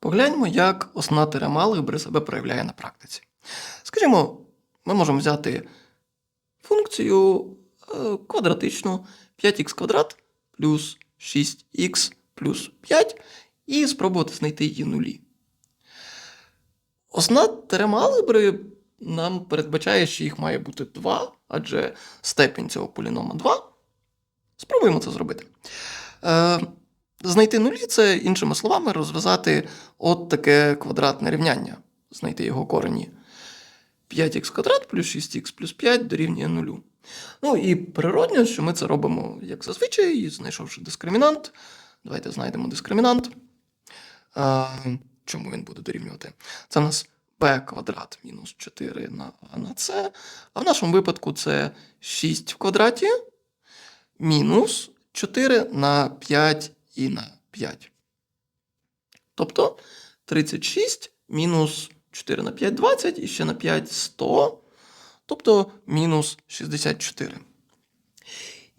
Погляньмо, як основна теорема алгебри себе проявляє на практиці. Скажімо, ми можемо взяти функцію е, квадратичну 5х квадрат плюс 6х плюс 5 і спробувати знайти її нулі. Основна теорема алгебри нам передбачає, що їх має бути 2, адже степінь цього полінома 2. Спробуємо це зробити. Знайти нулі це, іншими словами, розв'язати от таке квадратне рівняння, знайти його корені. 5х квадрат плюс 6х плюс 5 дорівнює нулю. Ну і природньо, що ми це робимо як зазвичай, і знайшовши дискримінант. Давайте знайдемо дискримінант. А, чому він буде дорівнювати? Це в нас b квадрат мінус 4 на а на c. А в нашому випадку це 6 в квадраті мінус 4 на 5 і на 5. Тобто 36 мінус 4 на 5 20 і ще на 5 100, тобто мінус 64.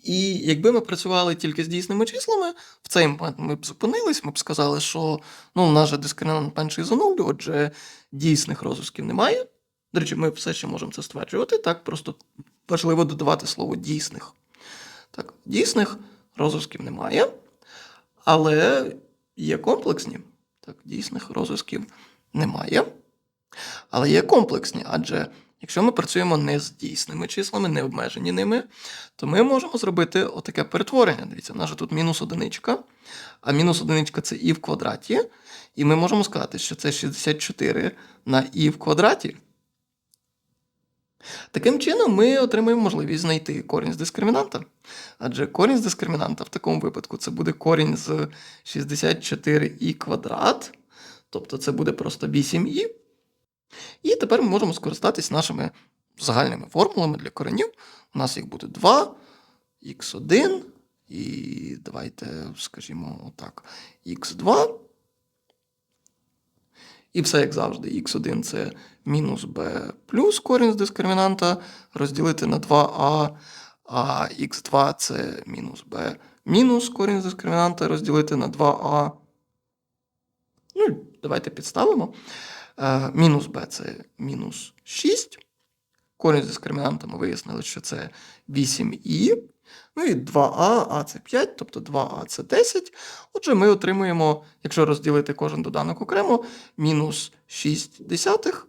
І якби ми працювали тільки з дійсними числами, в цей момент ми б зупинились, ми б сказали, що ну, у нас же дискримінант менший за нуль, отже, дійсних розв'язків немає. До речі, ми все ще можемо це стверджувати, так просто важливо додавати слово дійсних. Так, дійсних розв'язків немає, але є комплексні. Так, дійсних розв'язків немає. Але є комплексні, адже якщо ми працюємо не з дійсними числами, не обмежені ними, то ми можемо зробити отаке перетворення. Дивіться, в нас же тут мінус одиничка, а мінус одиничка це і в квадраті. І ми можемо сказати, що це 64 на і в квадраті. Таким чином, ми отримаємо можливість знайти корінь з дискримінанта. Адже корінь з дискримінанта в такому випадку це буде корінь з 64і квадрат, тобто це буде просто 8і. І тепер ми можемо скористатись нашими загальними формулами для коренів. У нас їх буде 2, х1, і давайте, скажімо, отак, х2. І все як завжди. х1 це мінус b плюс корінь з дискримінанта розділити на 2а, а х2 це мінус b мінус корінь з дискримінанта розділити на 2а. Ну, давайте підставимо. Е, Мінус b це мінус 6. Корінь з дискримінанта ми вияснили, що це 8і. Ну і 2а, а це 5, тобто 2а це 10. Отже, ми отримуємо, якщо розділити кожен доданок окремо, мінус 6 десятих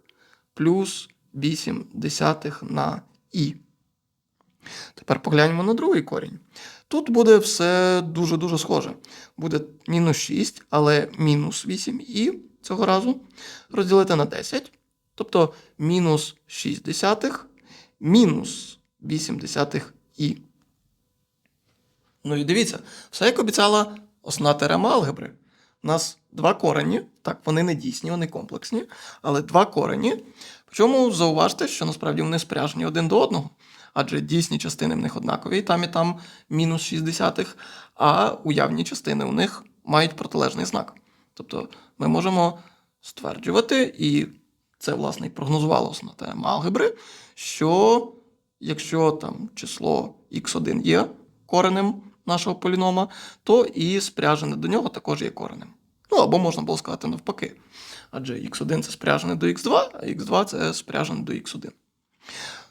плюс 8 десятих на і. Тепер поглянемо на другий корінь. Тут буде все дуже-дуже схоже. Буде мінус 6, але мінус 8і цього разу розділити на 10. Тобто мінус 6 десятих, мінус 8 десятих і. Ну і дивіться, все як обіцяла основна теорема алгебри. У нас два корені, так, вони не дійсні, вони комплексні, але два корені. Причому зауважте, що насправді вони спряжені один до одного, адже дійсні частини в них однакові, і там і там мінус 6 десятих, а уявні частини у них мають протилежний знак. Тобто ми можемо стверджувати, і це, власне, і прогнозувала основна теорема алгебри, що якщо там число x1 є коренем нашого полінома, то і спряжене до нього також є коренем. Ну або можна було сказати навпаки. Адже x1 це спряжене до x2, а x2 це спряжене до x1.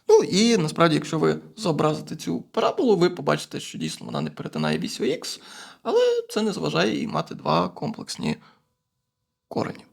Ну і насправді, якщо ви зобразите цю параболу, ви побачите, що дійсно вона не перетинає вісю х, але це не заважає їй мати два комплексні корені.